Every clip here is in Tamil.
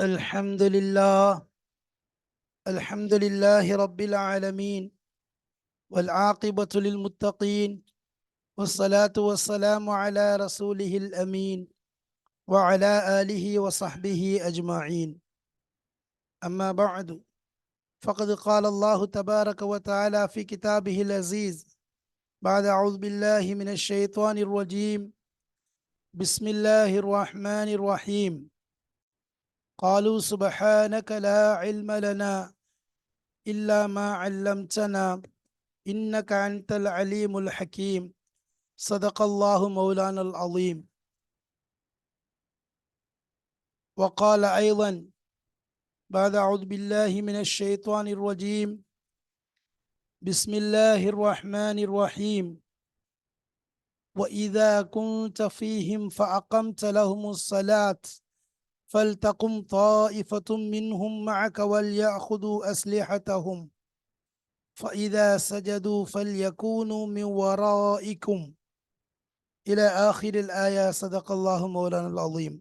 الحمد لله الحمد لله رب العالمين والعاقبة للمتقين والصلاة والسلام على رسوله الأمين وعلى آله وصحبه أجمعين. أما بعد فقد قال الله تبارك وتعالى في كتابه العزيز بعد أعوذ بالله من الشيطان الرجيم بسم الله الرحمن الرحيم. قالوا سبحانك لا علم لنا إلا ما علمتنا إنك أنت العليم الحكيم. صدق الله مولانا العظيم. وقال أيضا بعد أعوذ بالله من الشيطان الرجيم. بسم الله الرحمن الرحيم. وإذا كنت فيهم فأقمت لهم الصلاة. فلتقم طائفة منهم معك وليأخذوا أسلحتهم فإذا سجدوا فليكونوا من ورائكم إلى آخر الآية صدق الله مولانا العظيم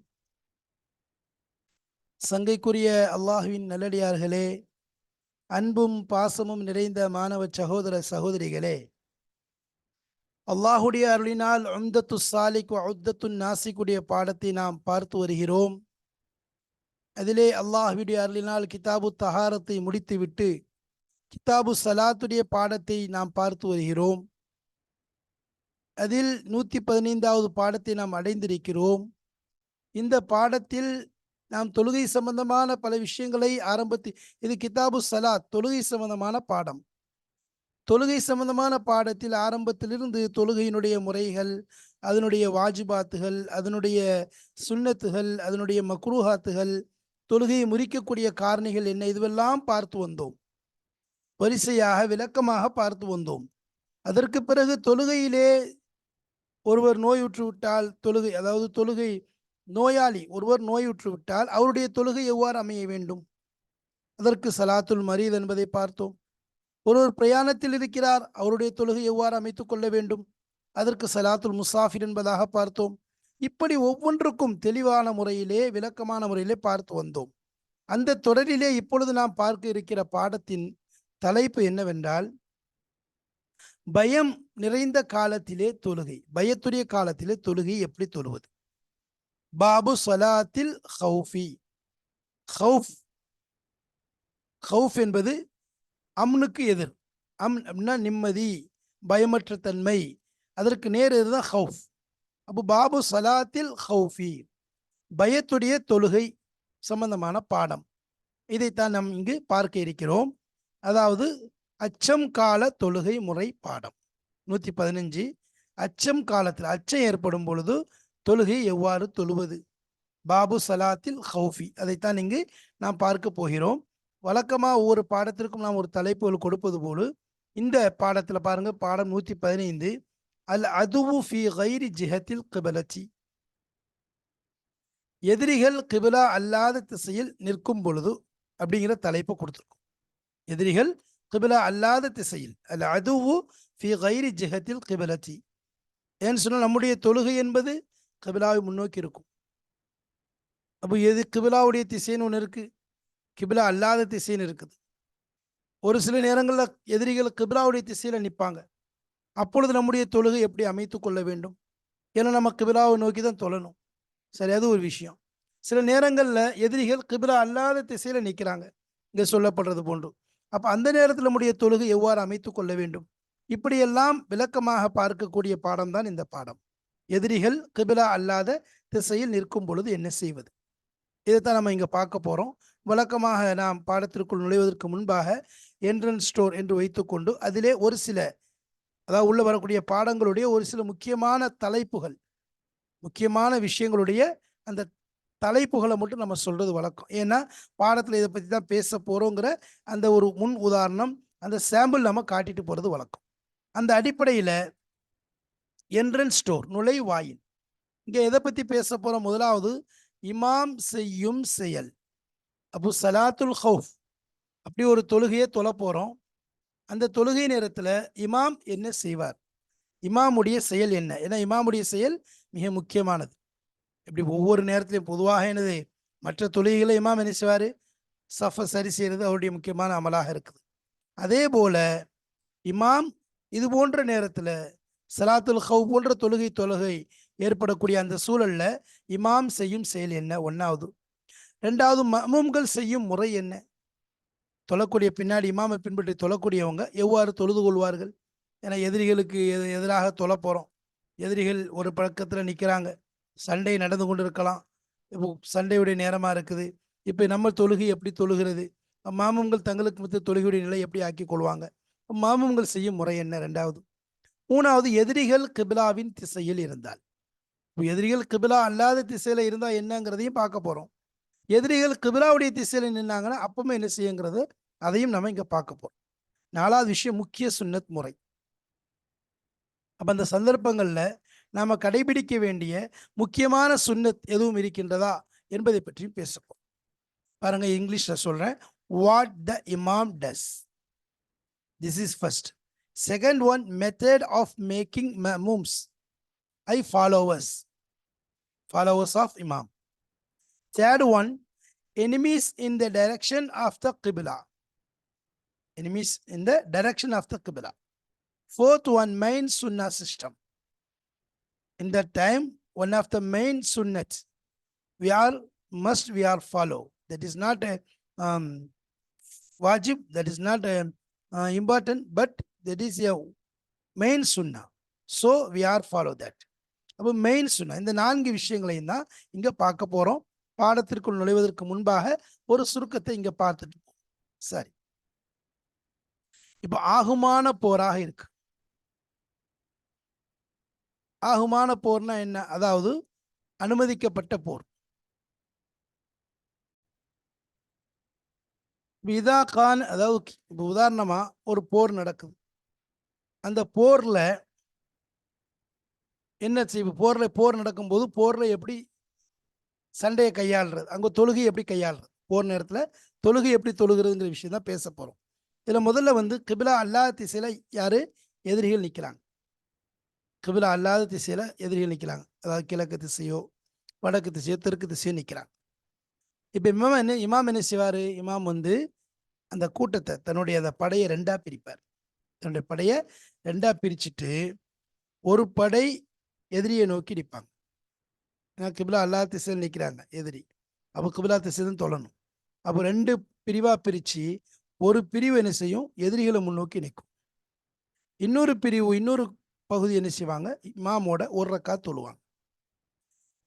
சங்கைக்குரிய அல்லாஹுவின் நல்லடியார்களே அன்பும் பாசமும் நிறைந்த மாணவ சகோதர சகோதரிகளே அல்லாஹுடைய அருளினால் உம்தத்து சாலிக் உத்தத்து நாசிக்குடைய பாடத்தை நாம் பார்த்து வருகிறோம் அதிலே அல்லாஹுடைய அருளினால் கிதாபு தஹாரத்தை முடித்துவிட்டு கிதாபு சலாத்துடைய பாடத்தை நாம் பார்த்து வருகிறோம். அதில் நூற்றி பதினைந்தாவது பாடத்தை நாம் அடைந்திருக்கிறோம். இந்த பாடத்தில் நாம் தொழுகை சம்பந்தமான பல விஷயங்களை ஆரம்பத்தில் இது கிதாபு சலாத் தொழுகை சம்பந்தமான பாடம். தொழுகை சம்பந்தமான பாடத்தில் ஆரம்பத்திலிருந்து தொழுகையினுடைய முறைகள் அதனுடைய வாஜிபாத்துகள் அதனுடைய சுண்ணத்துகள் அதனுடைய மக்ரூஹாத்துகள் தொழுகையை முறிக்கக்கூடிய காரணிகள் என்ன? இதுவெல்லாம் பார்த்து வந்தோம். வரிசையாக விளக்கமாக பார்த்து வந்தோம். அதற்கு பிறகு தொழுகையிலே ஒருவர் நோயுற்று விட்டால் தொழுகை அதாவது தொழுகை நோயாளி ஒருவர் நோயுற்று விட்டால் அவருடைய தொழுகை எவ்வாறு அமைய வேண்டும்? அதற்கு சலாத்துல் மரீத் என்பதை பார்த்தோம். ஒருவர் பிரயாணத்தில் இருக்கிறார் அவருடைய தொழுகை எவ்வாறு அமைத்துக் கொள்ள வேண்டும்? அதற்கு சலாத்துல் முசாஃபிர் என்பதாக பார்த்தோம். இப்படி ஒவ்வொன்றுக்கும் தெளிவான முறையிலே விளக்கமான முறையிலே பார்த்து வந்தோம். அந்த தொடரிலே இப்பொழுது நாம் பார்க்க இருக்கிற பாடத்தின் தலைப்பு என்னவென்றால் பயம் நிறைந்த காலத்திலே தொழுகை. பயத்துடைய காலத்திலே தொழுகை எப்படி தொழுவது? பாபு சலாத்தில் ஹவுஃபி ஹவுஃப் ஹவுஃப் என்பது அம்னுக்கு எதிர். அம் அப்படின்னா நிம்மதி பயமற்ற தன்மை. அதற்கு நேர் எதுதான் ஹவுஃப் அப்போ பாபு சலாத்தில் ஹவுஃபி பயத்துடைய தொழுகை சம்பந்தமான பாடம். இதைத்தான் நாம் இங்கு பார்க்க இருக்கிறோம். அதாவது அச்சம் கால தொழுகை முறை பாடம். நூற்றி பதினஞ்சு. அச்சம் காலத்தில் அச்சம் ஏற்படும் பொழுது தொழுகை எவ்வாறு தொழுவது? பாபு சலாத்தில் ஹவுஃபி அதைத்தான் இங்கு நாம் பார்க்க போகிறோம். வழக்கமாக ஒவ்வொரு பாடத்திற்கும் நாம் ஒரு தலைப்புகள் கொடுப்பது போல இந்த பாடத்தில் பாருங்கள் பாடம் நூற்றி பதினைந்து. அல் அதுவு ஃபி கைரி ஜிஹத்தில் கிபலச்சி எதிரிகள் கிபிலா அல்லாத திசையில் நிற்கும் பொழுது அப்படிங்கிற தலைப்பை கொடுத்துருக்கும். எதிரிகள் கிபிலா அல்லாத திசையில் அல் அதுவு ஃபி கைரி ஜிஹத்தில் கிபலச்சி ஏன்னு சொன்னால் நம்முடைய தொழுகை என்பது கிபிலாவை முன்னோக்கி இருக்கும். அப்போ எது கிபிலாவுடைய திசைன்னு ஒன்று இருக்கு? கிபிலா அல்லாத திசைன்னு இருக்குது. ஒரு சில நேரங்களில் எதிரிகள் கிபிலாவுடைய திசையில் நிற்பாங்க. அப்பொழுது நம்முடைய தொழுகை எப்படி அமைத்து கொள்ள வேண்டும்? ஏன்னா நம்ம கிபிலாவை நோக்கி தான் தொழணும். சரி அது ஒரு விஷயம். சில நேரங்களில் எதிரிகள் கிபிலா அல்லாத திசையில் நிற்கிறாங்க இங்கே சொல்லப்படுறது போன்று. அப்போ அந்த நேரத்தில் நம்முடைய தொழுகை எவ்வாறு அமைத்து கொள்ள வேண்டும்? இப்படியெல்லாம் விளக்கமாக பார்க்கக்கூடிய பாடம் தான் இந்த பாடம். எதிரிகள் கிபிலா அல்லாத திசையில் நிற்கும் பொழுது என்ன செய்வது? இதைத்தான் நம்ம இங்கே பார்க்க போகிறோம் விளக்கமாக நாம் பாடத்திற்குள் நுழைவதற்கு முன்பாக என்ட்ரன்ஸ் ஸ்டோர் என்று வைத்துக்கொண்டு அதிலே ஒரு சில அதாவது உள்ளே வரக்கூடிய பாடங்களுடைய ஒரு சில முக்கியமான தலைப்புகள் முக்கியமான விஷயங்களுடைய அந்த தலைப்புகளை மட்டும் நம்ம சொல்கிறது வழக்கம். ஏன்னா பாடத்தில் இதை பற்றி தான் பேச போகிறோங்கிற அந்த ஒரு முன் உதாரணம் அந்த சாம்பிள் நம்ம காட்டிட்டு போகிறது வழக்கம். அந்த அடிப்படையில் என்ட்ரன்ஸ் ஸ்டோர் நுழைவாயில். இங்கே எதை பற்றி பேச போகிறோம் முதலாவது இமாம் செய்யும் செயல். அப்போ சலாத்துல் ஹவுஃப் அப்படி ஒரு தொழுகையை தொலை போகிறோம் அந்த தொழுகை நேரத்தில் இமாம் என்ன செய்வார்? இமாமுடைய செயல் என்ன? ஏன்னா இமாமுடைய செயல் மிக முக்கியமானது. இப்படி ஒவ்வொரு நேரத்திலையும் பொதுவாக என்னது? மற்ற தொழுகைகளை இமாம் என்ன செய்வார்? சஃப சரி செய்கிறது அவருடைய முக்கியமான அமலாக இருக்குது. அதே போல இமாம் இது போன்ற நேரத்தில் சலாத்துல் ஹவ் போன்ற தொழுகை தொழுகை ஏற்படக்கூடிய அந்த சூழல்ல இமாம் செய்யும் செயல் என்ன? ஒன்றாவது ரெண்டாவது மமூம்கள் செய்யும் முறை என்ன? தொழக்கூடிய பின்னாடி இமாமை பின்பற்றி தொழக்கூடியவங்க எவ்வாறு தொழுது கொள்வார்கள்? ஏன்னா எதிரிகளுக்கு எது எதிராக தொலை போகிறோம் எதிரிகள் ஒரு பழக்கத்தில் நிற்கிறாங்க சண்டை நடந்து கொண்டு இருக்கலாம் இப்போ சண்டையுடைய நேரமாக இருக்குது. இப்போ நம்ம தொழுகை எப்படி தொழுகிறது? மாமன்கள் தங்களுக்கு மத்த தொழுகையுடைய நிலை எப்படி ஆக்கி கொள்வாங்க? மாமூம்கள் செய்யும் முறை என்ன? ரெண்டாவது மூணாவது எதிரிகள் கிபிலாவின் திசையில் இருந்தால். எதிரிகள் கிபிலா அல்லாத திசையில் இருந்தால் என்னங்கிறதையும் பார்க்க போகிறோம் எதிரிகள் கிபிலாவுடைய திசையில் நின்னாங்கன்னா அப்பவுமே என்ன செய்யுங்கிறது அதையும் நம்ம இங்கே பார்க்க போகிறோம் நாலாவது விஷயம் முக்கிய சுன்னத் முறை. அப்போ அந்த சந்தர்ப்பங்களில் நாம் கடைபிடிக்க வேண்டிய முக்கியமான சுன்னத் எதுவும் இருக்கின்றதா என்பதை பற்றியும் பேசப்போம் பாருங்க இங்கிலீஷில் சொல்கிறேன் what the imam does this is first second one method of making moons I followers followers of imam Third one, enemies in the direction of the qibla enemies in the direction of the qibla fourth one main sunnah system in that time one of the main sunnat we are must we are follow that is not a um wajib that is not a uh, important but that is a main sunnah so we are follow that அப்போ மெயின் சுன்னா இந்த நான்கு விஷயங்களையும் தான் இங்கே பார்க்க போகிறோம் பாடத்திற்குள் நுழைவதற்கு முன்பாக ஒரு சுருக்கத்தை இங்க பார்த்துட்டு சரி. இப்ப ஆகுமான போராக இருக்கு. ஆகுமான போர்னா என்ன? அதாவது அனுமதிக்கப்பட்ட போர். இதா கான் அதாவது இப்போ உதாரணமாக உதாரணமா ஒரு போர் நடக்குது. அந்த போர்ல என்ன செய்வோம் போர்ல போர் நடக்கும்போது போர்ல எப்படி சண்டையை கையாளுறது. அங்கே தொழுகை எப்படி கையாளுறது? போர் நேரத்தில் தொழுகை எப்படி தொழுகிறதுங்கிற விஷயம் தான் பேச போகிறோம் இதில் முதல்ல வந்து கிபிலா அல்லாத திசையில் யார்? எதிரிகள் நிற்கிறாங்க கிபிலா அல்லாத திசையில் எதிரிகள் நிற்கிறாங்க அதாவது கிழக்கு திசையோ வடக்கு திசையோ தெற்கு திசையோ நிற்கிறாங்க இப்போ இமாம் என்ன இமாம் என்ன செய்வார்? இமாம் வந்து அந்த கூட்டத்தை தன்னுடைய அந்த படையை ரெண்டாக பிரிப்பார். தன்னுடைய படையை ரெண்டாக பிரிச்சுட்டு ஒரு படை எதிரியை நோக்கி நிற்பாங்க ஏன்னா கிபிலா அல்லா திசையில் நிற்கிறாங்க எதிரி. அப்போ கிபிலா திசை தான் தொழணும். அப்போ ரெண்டு பிரிவாக பிரிச்சு ஒரு பிரிவு என்ன செய்யும்? எதிரிகளை முன்னோக்கி நிற்கும். இன்னொரு பிரிவு இன்னொரு பகுதி என்ன செய்வாங்க? இமாமோட ஒரு ரக்காத் தொழுவாங்க.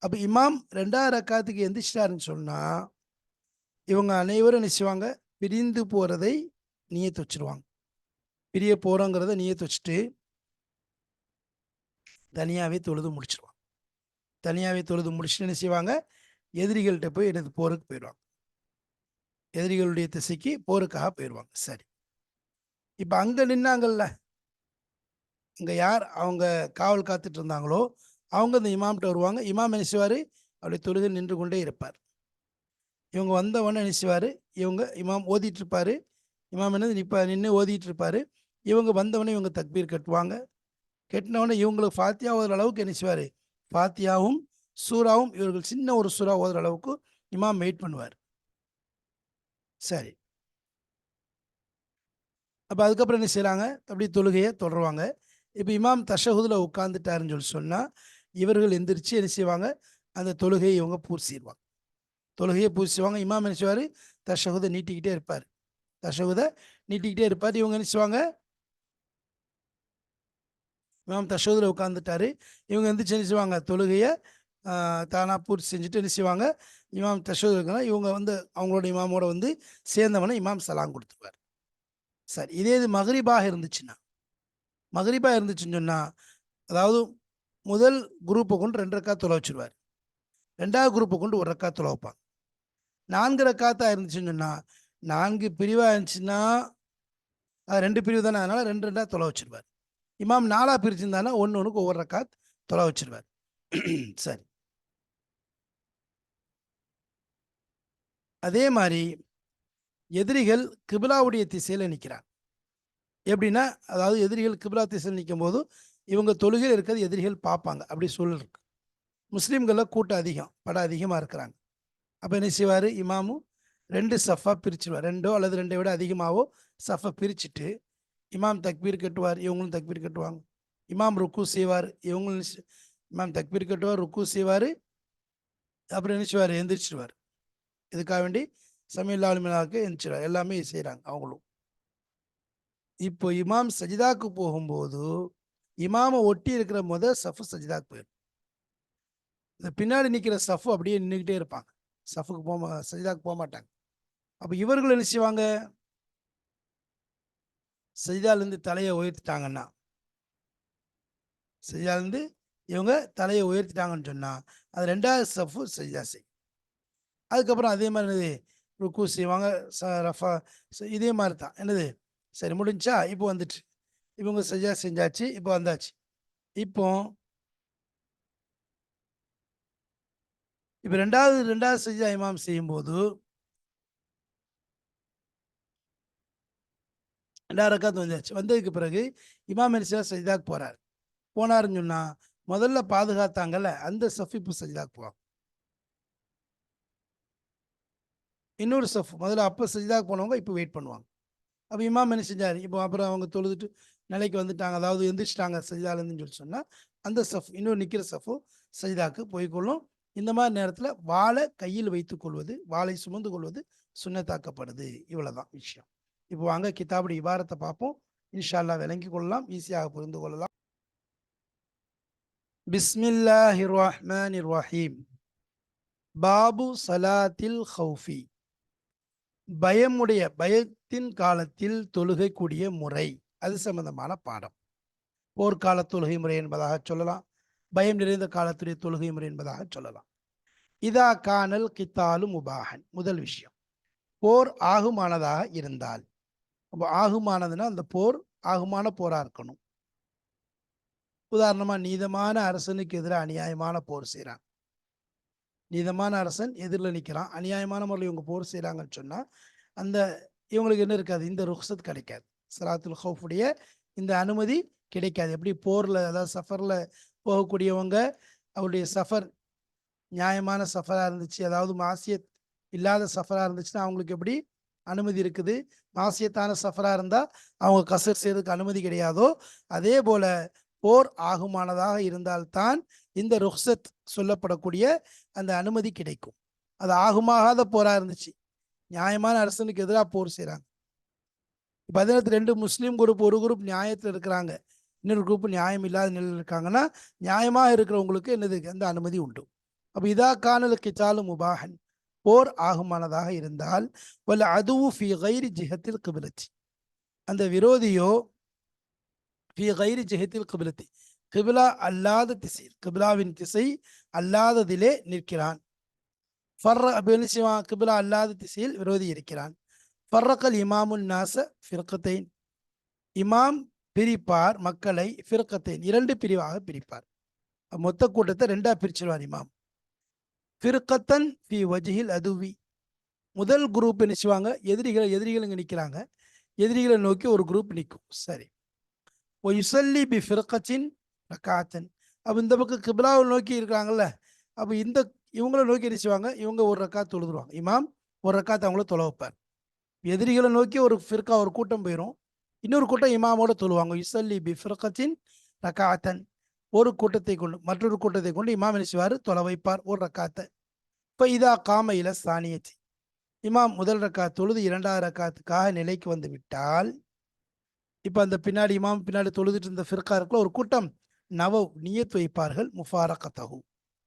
அப்போ இமாம் ரெண்டாவது ரக்காத்துக்கு எந்திரிச்சிட்டாருன்னு சொன்னால் இவங்க அனைவரும் என்ன செய்வாங்க? பிரிந்து போறதை நீயத்து வச்சிருவாங்க. பிரிய போகிறோங்கிறத நீயத்து வச்சுட்டு தனியாவே தொழுது முடிச்சிருவாங்க. தனியாகவே தொழுது முடிச்சுட்டு என்ன செய்வாங்க? எதிரிகள்கிட்ட போய் எனது போருக்கு போயிடுவாங்க. எதிரிகளுடைய திசைக்கு போருக்காக போயிடுவாங்க. சரி. இப்போ அங்கே நின்னாங்கல்ல? இங்கே யார் அவங்க காவல் காத்துட்டு இருந்தாங்களோ அவங்க இந்த இமாம்கிட்ட வருவாங்க. இமாம் என்ன செய்வார்? அப்படியே தொழுது நின்று கொண்டே இருப்பார். இவங்க வந்தவொடனே என்ன செய்வார்? இவங்க இமாம் ஓதிட்டு இருப்பார் இமாம் என்ன நிற்பா நின்று ஓதிட்டு இருப்பார் இவங்க வந்தவொடனே இவங்க தக்பீர் கட்டுவாங்க. கட்டினவொடனே இவங்களுக்கு ஃபாத்தியா ஓதுற அளவுக்கு என்ன செய்வார்? பாத்தியாவும் சூறாவும் இவர்கள் சின்ன ஒரு சூறா ஓதுற அளவுக்கு இமாம் வெயிட் பண்ணுவார். சரி. அப்போ அதுக்கப்புறம் என்ன செய்கிறாங்க அப்படி தொழுகையை தொடருவாங்க. இப்போ இமாம் தஷஹுதில் உட்காந்துட்டாருன்னு சொல்லி சொன்னால் இவர்கள் எந்திரிச்சு என்ன செய்வாங்க? அந்த தொழுகையை இவங்க பூர்த்திடுவாங்க தொழுகையை பூசிடுவாங்க இமாம் என்ன செய்வார்? தஷகுதை நீட்டிக்கிட்டே இருப்பார். தஷகுதை நீட்டிக்கிட்டே இருப்பார். இவங்க என்ன செய்வாங்க? இமாம் தஷோதில் உட்காந்துட்டாரு இவங்க எந்திரிச்சு என்ன செய்வாங்க? தொழுகையை தானாக பூர்த்தி செஞ்சுட்டு என்ன செய்வாங்க? இமாம் தஷஹுத் இருக்குன்னா இவங்க வந்து அவங்களோட இமாமோட வந்து சேர்ந்தவனை இமாம் சலாம் கொடுத்துருவார். சரி இதே இது மகரிபாக இருந்துச்சுன்னா மகரிபாக இருந்துச்சுன்னு சொன்னால் அதாவது முதல் குரூப்பை கொண்டு ரெண்டு ரக்கா தொலை வச்சிருவார். ரெண்டாவது குரூப்பை கொண்டு ஒரு ரக்கா தொலை வைப்பாங்க. நான்கு ரக்காத்தா இருந்துச்சுன்னு சொன்னால் நான்கு பிரிவாக இருந்துச்சுன்னா அது ரெண்டு பிரிவு தானே அதனால் ரெண்டு ரெண்டாக தொலை வச்சிருவார். இமாம் நாலா பிரிச்சிருந்தானா ஒன்று ஒன்றுக்கு ஒவ்வொரு ரக்காத் தொலை வச்சிருவார். சரி. அதே மாதிரி எதிரிகள் கிபிலாவுடைய திசையில் நிற்கிறான் எப்படின்னா அதாவது எதிரிகள் கிபிலா திசையில் நிற்கும் போது இவங்க தொழுகையில் இருக்கிறது எதிரிகள் பார்ப்பாங்க. அப்படி சூழல் இருக்கு. முஸ்லீம்களில் கூட்டம் அதிகம் படம் அதிகமாக இருக்கிறாங்க. அப்போ என்ன செய்வார்? இமாமும் ரெண்டு சஃபா பிரிச்சிருவார். ரெண்டோ அல்லது ரெண்டை விட அதிகமாகவோ சஃபை பிரிச்சுட்டு இமாம் தக்பீர் கட்டுவார் இவங்களும் தக்பீர் கட்டுவாங்க. இமாம் ருக்கு செய்வார் இவங்களும் இமாம் தக்பீர் கட்டுவார் ருக்கு செய்வார் அப்புறம் என்ன செய்வார் இதுக்காக வேண்டி சமையல் ஆளுமையாவுக்கு எந்திரிச்சிருவார். எல்லாமே செய்கிறாங்க அவங்களும். இப்போ இமாம் சஜிதாக்கு போகும்போது இமாமை ஒட்டி இருக்கிற முத சஃபு சஜிதாக்கு போயிடும். இந்த பின்னாடி நிற்கிற சஃபு அப்படியே நின்றுக்கிட்டே இருப்பாங்க. சஃபுக்கு போக சஜிதாக்கு போக மாட்டாங்க அப்போ இவர்கள் என்ன செய்வாங்க? செய்தாலேருந்து தலையை உயர்த்திட்டாங்கன்னா செய்தாலேருந்து இவங்க தலையை உயர்த்திட்டாங்கன்னு சொன்னால் அது ரெண்டாவது சஃபு செய்தா செய். அதுக்கப்புறம் அதே மாதிரி என்னது? ருக்கு செய்வாங்க ச ரஃபா இதே மாதிரி தான். என்னது? சரி முடிஞ்சா இப்போ வந்துட்டு இவங்க செய்யா செஞ்சாச்சு இப்போ வந்தாச்சு. இப்போ இப்போ ரெண்டாவது ரெண்டாவது செய்யா இமாம் செய்யும்போது ரெண்டாயிரம் ரக்காத் வந்தாச்சு. வந்ததுக்கு பிறகு இமாம் அலிசா சஜிதாக்கு போகிறார் போனாருன்னு சொன்னா முதல்ல பாதுகாத்தாங்கல்ல அந்த சஃபிப்பு இப்போ சஜிதாக்கு போவாங்க இன்னொரு சஃப் முதல்ல அப்போ சஜிதாக்கு போனவங்க இப்போ வெயிட் பண்ணுவாங்க. அப்போ இமாம் என்ன செஞ்சார்? இப்போ அப்புறம் அவங்க தொழுதுட்டு நிலைக்கு வந்துட்டாங்க அதாவது எந்திரிச்சிட்டாங்க சஜிதாலேருந்துன்னு சொல்லி சொன்னால் அந்த சஃப் இன்னொரு நிற்கிற சஃபு சஜிதாக்கு போய்க்கொள்ளும். இந்த மாதிரி நேரத்தில் வாளை கையில் வைத்துக் கொள்வது வாளை சுமந்து கொள்வது சுண்ணத்தாக்கப்படுது. இவ்வளோதான் விஷயம். இப்போ வாங்க கிதாபுடைய இபாரத்தை பார்ப்போம். இன்ஷால்லா விளங்கி கொள்ளலாம். ஈஸியாக புரிந்து கொள்ளலாம். பிஸ்மில்லாஹிர் ரஹ்மானிர் ரஹீம் பாபு சலாத்தில் ஹவுஃபி பயமுடைய பயத்தின் காலத்தில் தொழுகைக்கூடிய முறை. அது சம்பந்தமான பாடம். போர்க்கால தொழுகை முறை என்பதாக சொல்லலாம். பயம் நிறைந்த காலத்துடைய தொழுகை முறை என்பதாக சொல்லலாம். இதா கானல் கித்தாலு முபாகன் முதல் விஷயம். போர் ஆகுமானதாக இருந்தால் அப்போ ஆகுமானதுன்னா அந்த போர் ஆகுமான போராக இருக்கணும். உதாரணமாக நீதமான அரசனுக்கு எதிராக அநியாயமான போர் செய்கிறான் நீதமான அரசன் எதிரில் நிற்கிறான் அநியாயமான முறையில் இவங்க போர் செய்கிறாங்கன்னு சொன்னால் அந்த இவங்களுக்கு என்ன இருக்காது? இந்த ருக்ஸத் கிடைக்காது. சலாத்துல் ஹவுஃபுடைய இந்த அனுமதி கிடைக்காது. எப்படி போரில் அதாவது சஃபரில் போகக்கூடியவங்க அவருடைய சஃபர் நியாயமான சஃபராக இருந்துச்சு அதாவது மாசியத் இல்லாத சஃபராக இருந்துச்சுன்னா அவங்களுக்கு எப்படி அனுமதி இருக்குது. மாசியத்தான சஃபராக இருந்தால் அவங்க கசர் செய்யறதுக்கு அனுமதி கிடையாதோ அதே போல போர் ஆகுமானதாக இருந்தால்தான் இந்த ருஹ்சத் சொல்லப்படக்கூடிய அந்த அனுமதி கிடைக்கும். அது ஆகுமாகாத போராக இருந்துச்சு. நியாயமான அரசனுக்கு எதிராக போர் செய்கிறாங்க பதினெட்டு ரெண்டு முஸ்லீம் குரூப் ஒரு குரூப் நியாயத்தில் இருக்கிறாங்க. இன்னொரு குரூப் நியாயம் இல்லாத நிலையில் இருக்காங்கன்னா நியாயமாக இருக்கிறவங்களுக்கு என்னது? அந்த அனுமதி உண்டு. அப்போ இதா காணல் கிச்சாலும் முபாகன் போர் ஆகுமானதாக இருந்தால் வல்ல அதுவும் ஃபி கைரி ஜிஹத்தில் கிபிலத்தி. அந்த விரோதியோ ஃபி கைரி ஜிஹத்தில் கிபிலத்தி. கிபிலா அல்லாத திசை கிபிலாவின் திசை அல்லாததிலே நிற்கிறான். ஃபர்ர அப்ப செய்வான்? கிபிலா அல்லாத திசையில் விரோதி இருக்கிறான். ஃபர்ரக்கல் இமாமுன் நாச ஃபிர்கத்தைன். இமாம் பிரிப்பார் மக்களை ஃபிர்கத்தைன். இரண்டு பிரிவாக பிரிப்பார். மொத்த கூட்டத்தை ரெண்டா பிரிச்சிருவார் இமாம். ஃபிர்கத்தன் ஃபி வஜிஹில் அதுவி முதல் குரூப் என்ன செய்வாங்க? எதிரிகளை எதிரிகள் இங்கே நிற்கிறாங்க எதிரிகளை நோக்கி ஒரு குரூப் நிற்கும் சரி. ஓ யுசல்லி பி ஃபிர்கத்தின் ரக்காத்தன் அப்போ இந்த பக்கம் கிபிலாவை நோக்கி இருக்கிறாங்கல்ல அப்போ இந்த இவங்கள நோக்கி என்ன செய்வாங்க? இவங்க ஒரு ரக்கா தொழுதுருவாங்க. இமாம் ஒரு ரக்காத்தை அவங்கள தொலை வைப்பார். எதிரிகளை நோக்கி ஒரு ஃபிர்கா ஒரு கூட்டம் போயிடும் இன்னொரு கூட்டம் இமாமோட தொழுவாங்க. யுசல்லி பி ஃபிர்கத்தின் ரக்காத்தன் ஒரு கூட்டத்தை கொண்டு மற்றொரு கூட்டத்தை கொண்டு இமாம் என்ன தொலை வைப்பார். ஒரு ரக்காத்தை. இப்போ இதா காமையில சாணியச்சி இமாம் முதல் ரக்காத் தொழுது இரண்டாவது ரக்காத்துக்காக நிலைக்கு வந்து விட்டால் இப்போ அந்த பின்னாடி இமாம் பின்னாடி தொழுதுட்டு இருந்த ஃபிர்கா இருக்குல்ல ஒரு கூட்டம். நவ நியத் வைப்பார்கள். முஃபாரகத்தகு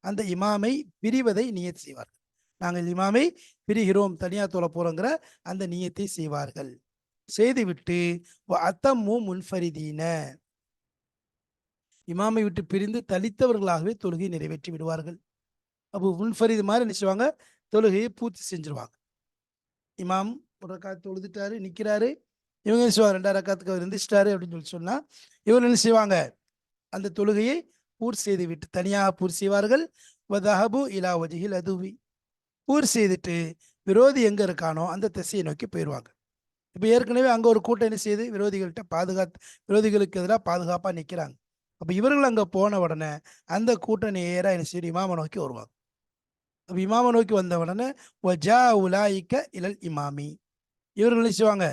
அந்த இமாமை பிரிவதை நியத் செய்வார்கள். நாங்கள் இமாமை பிரிகிறோம். தனியார் தொலை போறோங்கிற அந்த நியத்தை செய்வார்கள். செய்துவிட்டு அத்தம்மு முன்ஃபரிதீன. இமாமை விட்டு பிரிந்து தலித்தவர்களாகவே தொழுகையை நிறைவேற்றி விடுவார்கள். அப்போ முன்ஃபரிது மாதிரி நினைச்சுவாங்க தொழுகையை பூர்த்தி செஞ்சிருவாங்க. இமாம் ஒரு ரக்காத்து தொழுதுட்டாரு நிற்கிறாரு இவங்க என்ன செய்வாங்க? ரெண்டாயிரம் ரக்காத்துக்கு அவர் எந்திரிச்சிட்டாரு அப்படின்னு சொல்லி சொன்னால் இவங்க என்ன செய்வாங்க? அந்த தொழுகையை பூர்த்தி செய்து விட்டு தனியாக பூர்த்தி செய்வார்கள். வதஹபு இலா வஜிஹில் அதுவி பூர்த்தி செய்துட்டு விரோதி எங்கே இருக்கானோ அந்த திசையை நோக்கி போயிடுவாங்க இப்போ ஏற்கனவே அங்கே ஒரு கூட்டம் என்ன செய்யுது விரோதிகள்கிட்ட பாதுகாத்து விரோதிகளுக்கு எதிராக பாதுகாப்பாக நிற்கிறாங்க அப்போ இவர்கள் அங்கே போன உடனே அந்த கூட்டம் நேராக என்ன செய்யும் இமாமை நோக்கி வருவாங்க. அப்போ இமாமை நோக்கி வந்த உடனே வஜா உலாயிக்க இலல் இமாமி. இவர்கள் என்ன செய்வாங்க?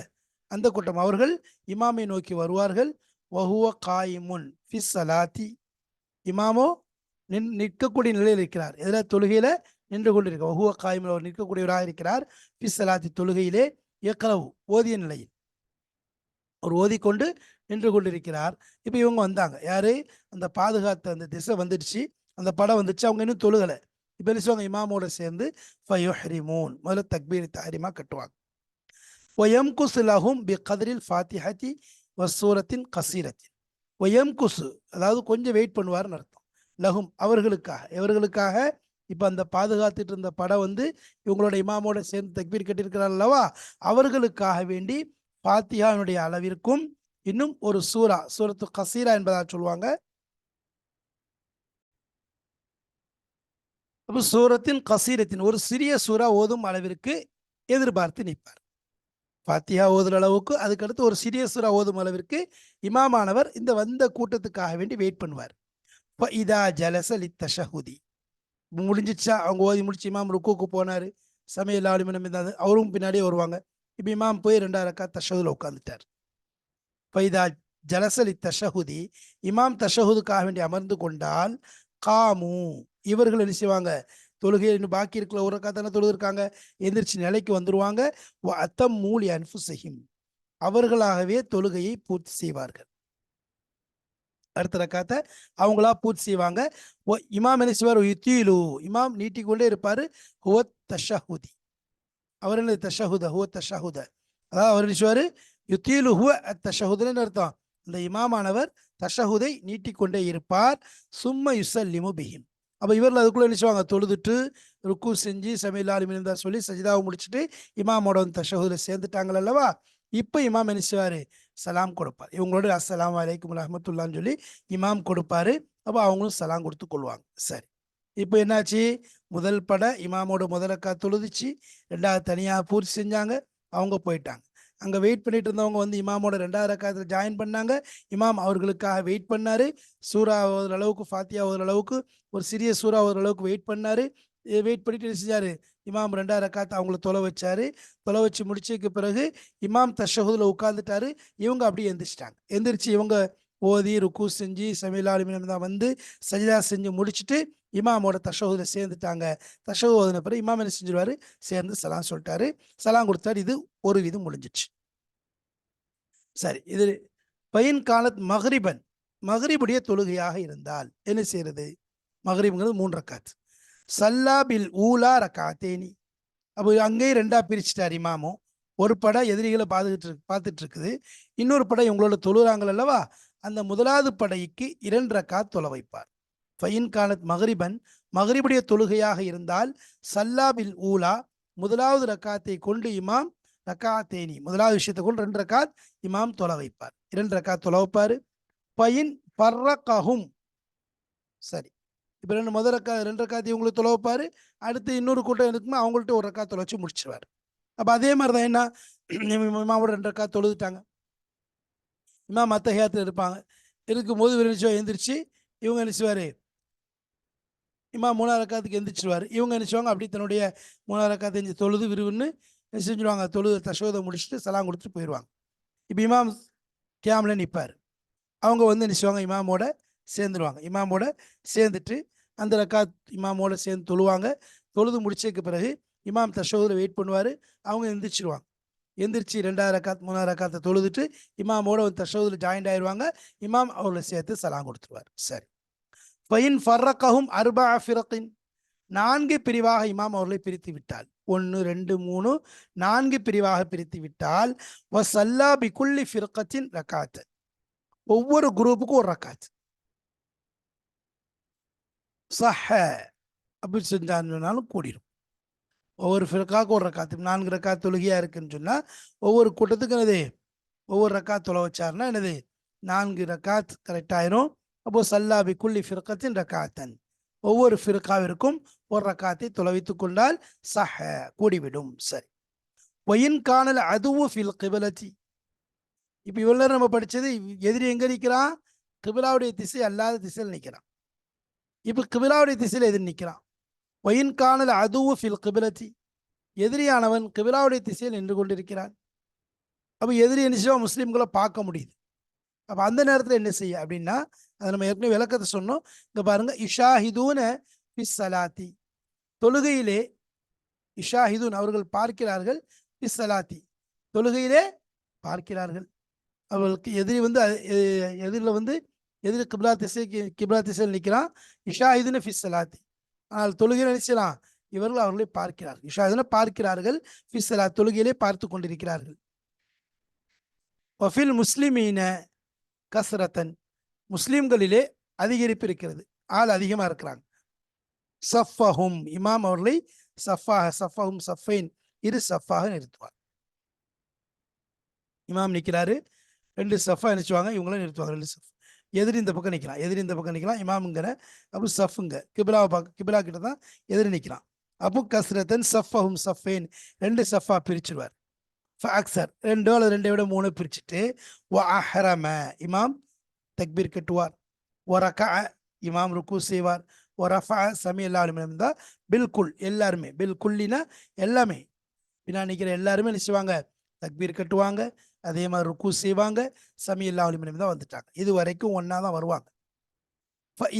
அந்த கூட்டம் அவர்கள் இமாமை நோக்கி வருவார்கள். வஹுவ காயிமுன் ஃபிஸ் சலாத்தி. இமாமோ நின் நிற்கக்கூடிய நிலையில் இருக்கிறார். எதில் தொழுகையில் நின்று கொண்டிருக்கிறார் வஹுவ காயிமுன் அவர் நிற்கக்கூடியவராக இருக்கிறார். ஃபிஸ் சலாத்தி தொழுகையிலே இயக்கலவு ஓதிய நிலையில். அவர் ஓதிக்கொண்டு நின்று கொண்டிருக்கிறார். இப்போ இவங்க வந்தாங்க. யார்? அந்த பாதுகாத்த அந்த திசை வந்துடுச்சு. அந்த படம் வந்துடுச்சு. அவங்க இன்னும் தொழுகலை. இப்போ என்ன செய்வாங்க இமாமோட சேர்ந்து ஃபயோஹரிமூன். முதல்ல தக்பீர் தாரிமா கட்டுவாங்க. ஒயம் குசு லஹும் பி கதிரில் ஃபாத்திஹத்தி வசூரத்தின் கசீரத்தின். ஒயம் குசு அதாவது கொஞ்சம் வெயிட் பண்ணுவார்னு அர்த்தம். லஹும் அவர்களுக்காக. இவர்களுக்காக இப்போ அந்த பாதுகாத்துட்டு இருந்த படம் வந்து இவங்களோட இமாமோட சேர்ந்து தக்பீர் கட்டியிருக்கிறார் அல்லவா? அவர்களுக்காக வேண்டி பாத்தியாவினுடைய அளவிற்கும் இன்னும் ஒரு சூரா சூரத்து கசீரா என்பதாக சொல்லுவாங்க. அப்போ சூரத்தின் கசீரத்தின் ஒரு சிறிய சூறா ஓதும் அளவிற்கு எதிர்பார்த்து நிற்பார். பாத்தியா ஓதுற அளவுக்கு அதுக்கடுத்து ஒரு சிறிய சூறா ஓதும் அளவிற்கு இமாமானவர் இந்த வந்த கூட்டத்துக்காக வேண்டி வெயிட் பண்ணுவார். இப்போ இதா ஜலச லித்தஷஹுதி. முடிஞ்சிச்சா அவங்க ஓதி முடிச்சு இமாம் ருக்குக்கு போனார். சமையல் ஆளுமினம் இருந்தாது அவரும் பின்னாடியே வருவாங்க. இப்போ இமாம் போய் ரெண்டாயிரம் அக்கா தஷகுதில் உட்காந்துட்டார் பைதா ஜலசலி தஷஹுதி இமாம் தஷஹுதுக்காக வேண்டி அமர்ந்து கொண்டால் காமு. இவர்கள் என்ன செய்வாங்க? தொழுகை இன்னும் பாக்கி இருக்கல ஒரு தானே தொழுதுருக்காங்க. எந்திரிச்சு நிலைக்கு வந்துருவாங்க. அத்தம் மூலி அன்பு செய்யும் அவர்களாகவே தொழுகையை பூர்த்தி செய்வார்கள். அடுத்த ரக்காத்தை அவங்களா பூர்த்தி செய்வாங்க. ஒ இமாம் என்ன செய்வார்? யுத்தீலு. இமாம் நீட்டிக்கொண்டே இருப்பாரு. ஹுவத் தஷஹுதி. அவர் என்ன தஷஹுத ஹுவ தஷஹுத. அதாவது அவர் என்ன செய்வாரு? யுத்தீலு ஹுவ தஷஹுதுன்னு அர்த்தம்? இந்த இமாமானவர் தஷஹுதை நீட்டிக்கொண்டே இருப்பார். சும்ம யுசல்லிமு பிஹிம். அப்போ இவர்கள் அதுக்குள்ளே என்ன செய்வாங்க? தொழுதுட்டு ருக்கு செஞ்சு சமையல் இருந்தா சொல்லி சஜிதாவை முடிச்சுட்டு இமாமோட வந்து தஷஹுதில் சேர்ந்துட்டாங்கள் அல்லவா? இப்போ இமாம் என்ன செய்வார்? சலாம் கொடுப்பார். இவங்களோட அஸ்ஸலாம் வலைக்கும் ரஹமத்துல்லான்னு சொல்லி இமாம் கொடுப்பாரு. அப்போ அவங்களும் சலாம் கொடுத்து கொள்வாங்க. சரி. இப்போ என்னாச்சு? முதல் பட இமாமோட முதலக்கா தொழுதுச்சு. ரெண்டாவது தனியாக பூர்த்தி செஞ்சாங்க. அவங்க போயிட்டாங்க. அங்கே வெயிட் பண்ணிட்டு இருந்தவங்க வந்து இமாமோட ரெண்டாவது ரக்காத்தில் ஜாயின் பண்ணாங்க. இமாம் அவர்களுக்காக வெயிட் பண்ணாரு. சூறா ஓதுற அளவுக்கு ஃபாத்தியா ஓதுற அளவுக்கு ஒரு சிறிய சூறா ஓதுற அளவுக்கு வெயிட் பண்ணாரு. வெயிட் பண்ணிட்டு என்ன செஞ்சாரு? இமாம் ரெண்டாவது ரக்காத்து அவங்கள தொலை வச்சாரு. தொலை வச்சு முடிச்சதுக்கு பிறகு இமாம் தஷஹுதில் உட்காந்துட்டாரு இவங்க அப்படியே எந்திரிச்சிட்டாங்க. எந்திரிச்சு இவங்க ஓதி ருக்கு செஞ்சு சமையலாளுமினம் தான் வந்து சஜிதா செஞ்சு முடிச்சுட்டு இமாமோட தஷஹுதில் சேர்ந்துட்டாங்க. தஷஹு ஓதின பிறகு இமாம் என்ன செஞ்சிருவாரு? சேர்ந்து சலாம் சொல்லிட்டாரு. சலாம் கொடுத்தாரு. இது ஒரு விதம் முடிஞ்சிச்சு. சரி இது பையன் காலத் மஹரிபன். மஹரிபுடைய தொழுகையாக இருந்தால் என்ன செய்யறது? மஹரிப்ங்கிறது மூன்று ரக்காத். சல்லா பில் ஊலா ரக்காத்தேனி. அப்போ அங்கேயும் ரெண்டா பிரிச்சுட்டார் இமாமும் ஒரு படம் எதிரிகளை பார்த்துக்கிட்டு பார்த்துட்டு இருக்குது. இன்னொரு படம் இவங்களோட தொழுறாங்கள் அல்லவா? அந்த முதலாவது படைக்கு இரண்டு ரக்காத் தொலை வைப்பார். ஃபைன் காலத் மகரிபன் மகரிபுடைய தொழுகையாக இருந்தால் சல்லாபில் ஊலா முதலாவது ரக்காத்தை கொண்டு இமாம் ரக்காத்தேனி முதலாவது விஷயத்தை கொண்டு ரெண்டு ரக்காத் இமாம் தொலை வைப்பார். இரண்டு ரக்காத் தொலை வைப்பார். பயின் பர்ரகஹும். சரி. இப்போ ரெண்டு முதல் ரக்கா ரெண்டு ரக்காத்தி இவங்களுக்கு தொலை வைப்பார். அடுத்து இன்னொரு கூட்டம் இருக்குமா அவங்கள்ட்ட ஒரு ரக்கா தொலை வச்சு முடிச்சிருவார். அப்போ அதே மாதிரி தான் என்ன இமாவோட ரெண்டு ரக்கா தொழுதுட்டாங்க. இமாம் மற்ற ஹேத்தில் இருப்பாங்க. இருக்கும்போது விரிச்சோ எழுந்திரிச்சு இவங்க நினைச்சுவார் இம்மா மூணாவது ரக்காத்துக்கு எந்திரிச்சிருவார். இவங்க என்ன செய்வாங்க அப்படி தன்னுடைய மூணாவது ரக்காத்து எஞ்சி தொழுது விரிவுன்னு செஞ்சுருவாங்க? தொழுது தசோதை முடிச்சுட்டு சலாம் கொடுத்துட்டு போயிடுவாங்க. இப்போ இமாம் கேமில் நிற்பார் அவங்க வந்து என்ன செய்வாங்க? இமாமோட சேர்ந்துருவாங்க. இமாமோட சேர்ந்துட்டு அந்த ரக்காத் இமாமோட சேர்ந்து தொழுவாங்க. தொழுது முடிச்சதுக்கு பிறகு இமாம் தஷோதில் வெயிட் பண்ணுவார். அவங்க எந்திரிச்சிருவாங்க. எந்திரிச்சு ரெண்டாவது ரக்காத் மூணாவது ரக்காத்தை தொழுதுட்டு இமாமோட வந்து தஷோதில் ஜாயின்ட் ஆயிடுவாங்க. இமாம் அவர்களை சேர்த்து சலாம் கொடுத்துருவார். சரி. பயின் ஃபர்ரக்கஹும் அர்பா ஃபிரக்கின் நான்கு பிரிவாக இமாம் அவர்களை பிரித்து விட்டால் ஒன்று ரெண்டு மூணு நான்கு பிரிவாக பிரித்து விட்டால் வசல்லா பிகுல்லி ஃபிரக்கத்தின் ரக்காத்து ஒவ்வொரு குரூப்புக்கும் ஒரு ரக்காத். சஹ அப்படி செஞ்சாலும் கூடிடும் ஒவ்வொரு ஃபிரக்காவுக்கும் ஒரு ரக்காத்து நான்கு ரக்கா தொழுகையா இருக்குன்னு சொன்னால் ஒவ்வொரு கூட்டத்துக்கும் என்னது? ஒவ்வொரு ரக்கா தொலை வச்சாருன்னா என்னது? நான்கு ரக்காத் கரெக்டாயிரும் அப்போ சல்லாபி குள்ளி ஃபிர்கத்தின் ரக்காத்தன். ஒவ்வொரு ஃபிர்காவிற்கும் ஒரு ரக்காத்தை தொலைவித்துக் கொண்டால் சஹ கூடிவிடும். சரி. ஒயின் காணல் அதுவும் ஃபில் கிபிலத்தி. இப்போ இவ்வளோ நம்ம படித்தது எதிரி எங்கே நிற்கிறான் கிபிலாவுடைய திசை அல்லாத திசையில் நிற்கிறான் இப்போ கிபிலாவுடைய திசையில் எதிர் நிற்கிறான் ஒயின் காணல் அதுவும் ஃபில் கிபிலத்தி. எதிரியானவன் கிபிலாவுடைய திசையில் நின்று கொண்டிருக்கிறான். அப்போ எதிரி என்ன செய்வோம் முஸ்லீம்களை பார்க்க முடியுது. அப்போ அந்த நேரத்தில் என்ன செய்ய? அப்படின்னா அதை நம்ம ஏற்கனவே விளக்கத்தை சொன்னோம். இங்கே பாருங்க இஷாஹிதூன ஃபிஸ் சலாத்தி. தொழுகையிலே இஷாஹிதூன் அவர்கள் பார்க்கிறார்கள் பிஸ் சலாத்தி. தொழுகையிலே பார்க்கிறார்கள். அவர்களுக்கு எதிரி வந்து எதிரில் வந்து எதிரி கிப்லா திசை கிப்லா திசையில் நிற்கிறான் இஷாஹிதுன ஃபிஸ் சலாத்தி. ஆனால் தொழுகை நினைச்சலாம் இவர்கள் அவர்களை பார்க்கிறார்கள். இஷாஹிதுன பார்க்கிறார்கள் ஃபிஸ் சலா தொழுகையிலே பார்த்து கொண்டிருக்கிறார்கள். ஒஃபில் முஸ்லிமீன கஸ்ரத்தன் முஸ்லீம்களிலே அதிகரிப்பு இருக்கிறது ஆள் அதிகமாக இருக்கிறாங்க. சஃபஹும் இமாம் அவர்களை சஃபாக சஃபஹும் சஃபைன் இரு சஃபாக நிறுத்துவார் இமாம் நிற்கிறாரு ரெண்டு சஃபா நினைச்சுவாங்க இவங்களும் நிறுத்துவாங்க ரெண்டு சஃப். எதிரி இந்த பக்கம் நிற்கிறான் எதிரி இந்த பக்கம் நிற்கலாம் இமாமுங்கிற அப்போ சஃபுங்க கிபிலாவை பார்க்க கிபிலா கிட்ட தான் எதிரி நிற்கிறான் அப்போ கஸ்ரத்தன் சஃபஹும் சஃபேன் ரெண்டு சஃபா பிரிச்சிருவார். அக்சர் ரெண்டோ அல்லது ரெண்டை விட மூணு பிரிச்சுட்டு ஒ அஹரம இமாம் தக்பீர் கட்டுவார். ஒரக இமாம் ருக்கு செய்வார். ஒரஃபா சமி எல்லாருமே இருந்தால் பில்குல் எல்லாருமே பில்குல்லினா எல்லாமே. பின்னா நிற்கிற எல்லாருமே நினைச்சுவாங்க தக்பீர் கட்டுவாங்க. அதே மாதிரி ருக்கு செய்வாங்க. சமி எல்லாருமே தான் வந்துட்டாங்க. இது வரைக்கும் ஒன்றா தான் வருவாங்க.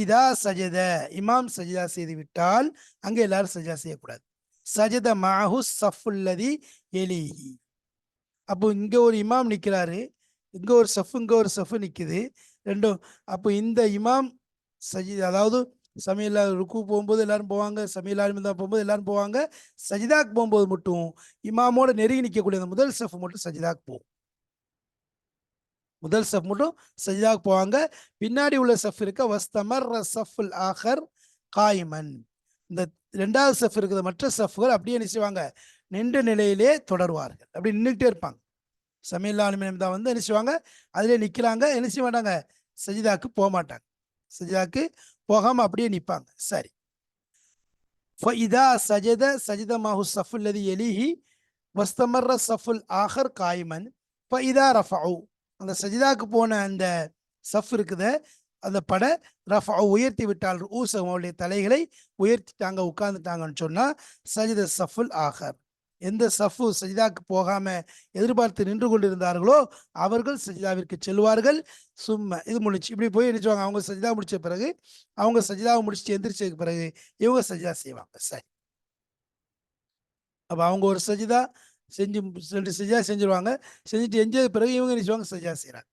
இதா சஜத இமாம் சஜிதா செய்து விட்டால் அங்கே எல்லாரும் சஜிதா செய்யக்கூடாது. சஜத மாஹு சஃபுல்லதி எலிஹி. அப்போ இங்கே ஒரு இமாம் நிற்கிறாரு இங்கே ஒரு சஃப் இங்கே ஒரு சஃப் நிற்குது ரெண்டும் அப்போ இந்த இமாம் சஜி அதாவது சமையலா ருக்கு போகும்போது எல்லாரும் போவாங்க சமையல் தான் போகும்போது எல்லாரும் போவாங்க. சஜிதாக்கு போகும்போது மட்டும் இமாமோட நெருங்கி நிற்கக்கூடிய அந்த முதல் சஃப் மட்டும் சஜிதாக்கு போகும். முதல் சஃப் மட்டும் சஜிதாக்கு போவாங்க. பின்னாடி உள்ள சஃப் இருக்க வஸ்தமர் சஃபுல் ஆஹர் காய்மன். இந்த ரெண்டாவது சஃப் இருக்கிற மற்ற சஃப்கள் அப்படியே நினைச்சுவாங்க நின்ற நிலையிலே தொடருவார்கள். அப்படி நின்றுக்கிட்டே இருப்பாங்க. சமையல் தான் வந்து நினைச்சுவாங்க அதிலே நிற்கிறாங்க என்ன செய்ய மாட்டாங்க? சஜிதாக்கு போக மாட்டாங்க. சஜிதாக்கு போகாம அப்படியே நிற்பாங்க சரி. இதா சஜத சஜித மாஹு சஃபுல்லதி எலிஹி வஸ்தமர்ற சஃபுல் ஆஹர் காய்மன் இதா ரஃபாவு அந்த சஜிதாக்கு போன அந்த சஃப் இருக்குத. அந்த பட ரஃபா உயர்த்தி விட்டால் ஊச அவருடைய தலைகளை உயர்த்திட்டாங்க உட்கார்ந்துட்டாங்கன்னு சொன்னால் சஜித சஃபுல் ஆஹர். எந்த சஃபு சஜிதாக்கு போகாம எதிர்பார்த்து நின்று கொண்டிருந்தார்களோ அவர்கள் சஜிதாவிற்கு செல்வார்கள். சும்மா இது முடிச்சு இப்படி போய் நினைச்சுவாங்க. அவங்க சஜிதா முடிச்ச பிறகு அவங்க சஜிதாவை முடிச்சுட்டு எந்திரிச்சதுக்கு பிறகு இவங்க சஜிதா செய்வாங்க. சரி. அப்போ அவங்க ஒரு சஜிதா செஞ்சு ரெண்டு சஜிதா செஞ்சிருவாங்க. செஞ்சுட்டு எஞ்சது பிறகு இவங்க நினைச்சுவாங்க சஜிதா செய்கிறாங்க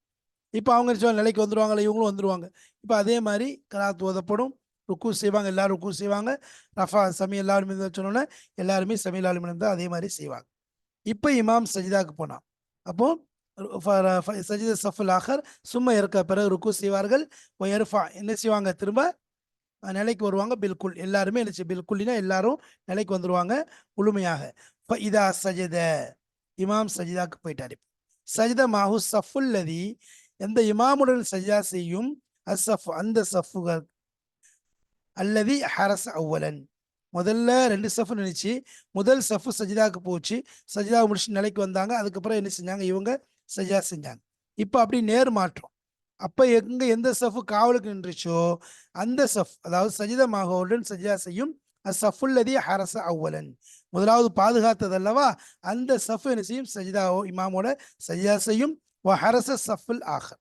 இப்போ அவங்க நினைச்சுவாங்க நிலைக்கு வந்துருவாங்களே? இவங்களும் வந்துருவாங்க. இப்போ அதே மாதிரி கராத் ஓதப்படும். ருக்கு செய்வாங்க எல்லாரும் ருக்கு செய்வாங்க. ரஃபா சமி எல்லாருமே சொன்னோன்னே எல்லாருமே சமையல் ஆளுமே இருந்தால் அதே மாதிரி செய்வாங்க. இப்போ இமாம் சஜிதாவுக்கு போனான். அப்போ சஜித சஃபுல் ஆகர் சும்மா இருக்க பிறகு ருக்கு செய்வார்கள். ஒயர்ஃபா என்ன செய்வாங்க திரும்ப? நிலைக்கு வருவாங்க பில்குல். எல்லாருமே என்ன பில்குல்னா எல்லாரும் நிலைக்கு வந்துடுவாங்க முழுமையாக. இதா சஜித. இமாம் சஜிதாக்கு போயிட்டாரு. சஜித மாஹு சஃபுல்லதி எந்த இமாமுடன் சஜிதா செய்யும் அசஃப் அந்த சஃபுகள் அல்லது ஹரஸ் அவ்வலன். முதல்ல ரெண்டு சஃப் நினைச்சு முதல் சஃப் சஜிதாக்கு போச்சு. சஜிதா முடிச்சு நிலைக்கு வந்தாங்க. அதுக்கப்புறம் என்ன செஞ்சாங்க? இவங்க சஜிதா செஞ்சாங்க. இப்போ அப்படி நேர் மாற்றம். அப்போ எங்க எந்த சஃப் காவலுக்கு நின்றுச்சோ அந்த சஃப் அதாவது சஜிதா மகவுடன் சஜிதா செய்யும் சஃபுல்லதி ஹரச அவ்வலன். முதலாவது பாதுகாத்தது அல்லவா அந்த சஃப் என்ன செய்யும்? சஜிதாவோ இமாமோட சஜிதா செய்யும். ஹரச சஃபுல் ஆகர்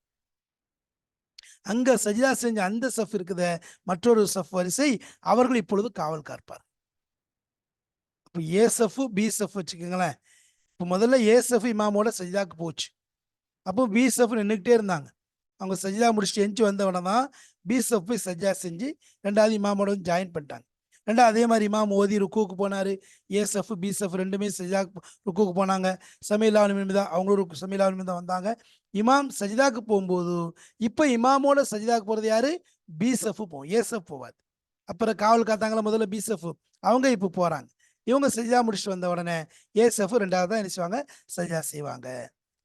அங்க சஜிதா செஞ்ச அந்த சஃப் இருக்குத மற்றொரு சஃப் வரிசை அவர்கள் இப்பொழுது காவல் காப்பார் இப்போ ஏ சஃப் பி சஃப் வச்சுக்கோங்களேன். இப்போ முதல்ல ஏ சஃப் இமாமோட சஜிதாக்கு போச்சு. அப்போ பி சஃப் நின்றுக்கிட்டே இருந்தாங்க. அவங்க சஜிதா முடிச்சுட்டு எஞ்சி வந்தவன தான் பி சஃப் போய் செஞ்சு ரெண்டாவது இமாமோட ஜாயின் பண்ணிட்டாங்க. ரெண்டாவது அதே மாதிரி இமாம் ஓதி ருக்குவுக்கு போனார். ஏசஃப் பிசஃப் ரெண்டுமே சஜா ருக்குவுக்கு போனாங்க. சமையல் ஆளுமே தான் அவங்களும் சமையல் ஆளுமே தான் வந்தாங்க. இமாம் சஜிதாக்கு போகும்போது இப்போ இமாமோட சஜிதாக்கு போகிறது யாரு? பிசஃப் போவோம் ஏசஃப் போவாது அப்புறம் காவல் காத்தாங்களா முதல்ல பிசஃப். அவங்க இப்போ போகிறாங்க இவங்க சஜிதா முடிச்சுட்டு வந்த உடனே ஏசஃப் ரெண்டாவது தான் செய்வாங்க? சஜிதா செய்வாங்க.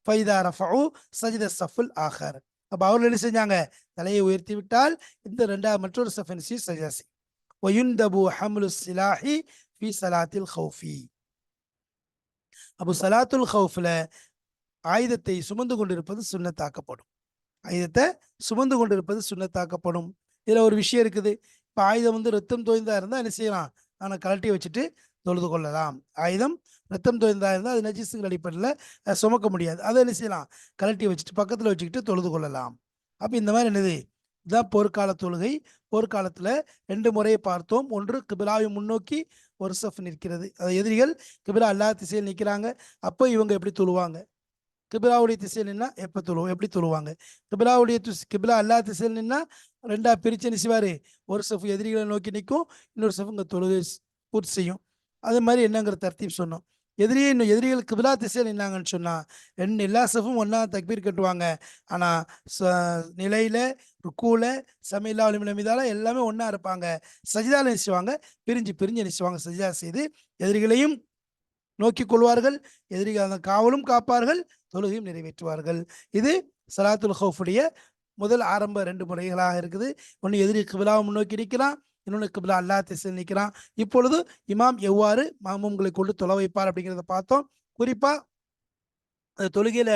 ஃபைதா ரஃபு சஜித சஃபுல் ஆஹர். அப்போ அவர்கள் என்ன செஞ்சாங்க? தலையை உயர்த்தி விட்டால் இந்த ரெண்டாவது மற்றொரு சஃபன்சி சஜிதா செய் ஒயுந்தபு ஹம்லு சிலாஹி ஃபி சலாத்தில் ஹவுஃபி அப்போ சலாத்துல் ஹவுஃபில் ஆயுதத்தை சுமந்து கொண்டிருப்பது சுண்ணத்தாக்கப்படும். ஆயுதத்தை சுமந்து கொண்டிருப்பது சுண்ணத்தாக்கப்படும். இதில் ஒரு விஷயம் இருக்குது. இப்போ ஆயுதம் வந்து ரத்தம் தோய்ந்தா இருந்தால் என்ன செய்யலாம்? ஆனால் கழட்டி வச்சுட்டு தொழுது கொள்ளலாம். ஆயுதம் ரத்தம் தோய்ந்தா இருந்தால் அது நஜிஸுங்கிற அடிப்படையில் சுமக்க முடியாது. அதை என்ன செய்யலாம்? கழட்டி வச்சுட்டு பக்கத்தில் வச்சுக்கிட்டு தொழுது கொள்ளலாம். அப்போ இந்த மாதிரி என்னது? இதுதான் போர்க்கால தொழுகை. போர்க்காலத்தில் ரெண்டு முறையை பார்த்தோம். ஒன்று கிபிலாவை முன்னோக்கி ஒரு சஃப் நிற்கிறது. அது எதிரிகள் கிபிலா அல்லா திசையில் நிற்கிறாங்க. அப்போ இவங்க எப்படி தொழுவாங்க? கிபிலாவுடைய திசையில் நின்னா எப்போ தொழுவோம் எப்படி தொழுவாங்க? கிபிலாவுடைய கிபிலா அல்லா திசையில் நின்னா ரெண்டா பிரிச்சு என்ன ஒரு சஃப் எதிரிகளை நோக்கி நிற்கும் இன்னொரு சஃப் இங்கே தொழுகை பூர்த்தி செய்யும். அது மாதிரி என்னங்கிற தர்த்தீப் சொன்னோம். எதிரியே இன்னும் எதிரிகள் கிபிலா திசையில் நின்னாங்கன்னு சொன்னா ரெண்டு எல்லா சஃபும் ஒன்றா தக்பீர் கட்டுவாங்க. ஆனால் நிலையில ருக்கூல சமையலா மீதால எல்லாமே ஒன்றா இருப்பாங்க. சஜிதால நினைச்சுவாங்க பிரிஞ்சு பிரிஞ்சு நினைச்சுவாங்க சஜிதா செய்து எதிரிகளையும் நோக்கிக் கொள்வார்கள் எதிரிகள் காவலும் காப்பார்கள் தொழுகையும் நிறைவேற்றுவார்கள். இது சலாத்துல் ஹவுஃபுடைய முதல் ஆரம்ப ரெண்டு முறைகளாக இருக்குது. ஒன்று எதிரி கிபிலாவை முன்னோக்கி நிற்கிறான் இன்னொன்று கிபிலா அல்லா திசையில் நிற்கிறான். இப்பொழுது இமாம் எவ்வாறு மாமூம்களை கொண்டு தொலை வைப்பார் அப்படிங்கிறத பார்த்தோம். குறிப்பாக அந்த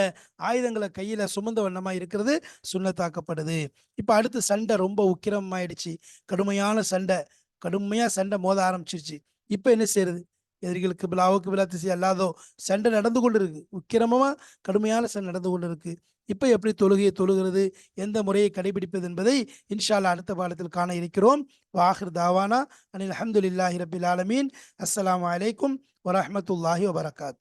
ஆயுதங்களை கையில் சுமந்த வண்ணமாக இருக்கிறது சுண்ணத்தாக்கப்படுது. இப்போ அடுத்து சண்டை ரொம்ப உக்கிரமாயிடுச்சு. கடுமையான சண்டை கடுமையாக சண்டை மோத ஆரம்பிச்சிருச்சு. இப்போ என்ன செய்யறது? எதிரிகளுக்கு பிலாவுக்கு பிலா திசை அல்லாதோ சண்டை நடந்து கொண்டு இருக்கு உக்கிரமா கடுமையான சண்டை நடந்து கொண்டு இருக்கு இப்ப எப்படி தொழுகையை தொழுகிறது எந்த முறையை கடைபிடிப்பது என்பதை இன்ஷால்லா அடுத்த பாடத்தில் காண இருக்கிறோம். வாஹிர் தாவானா அனில் அஹமதுல்லாஹி ரபில் ஆலமீன். அஸ்லாம் அலைக்கும் வரமத்துல்லாஹி வபரகாத்து.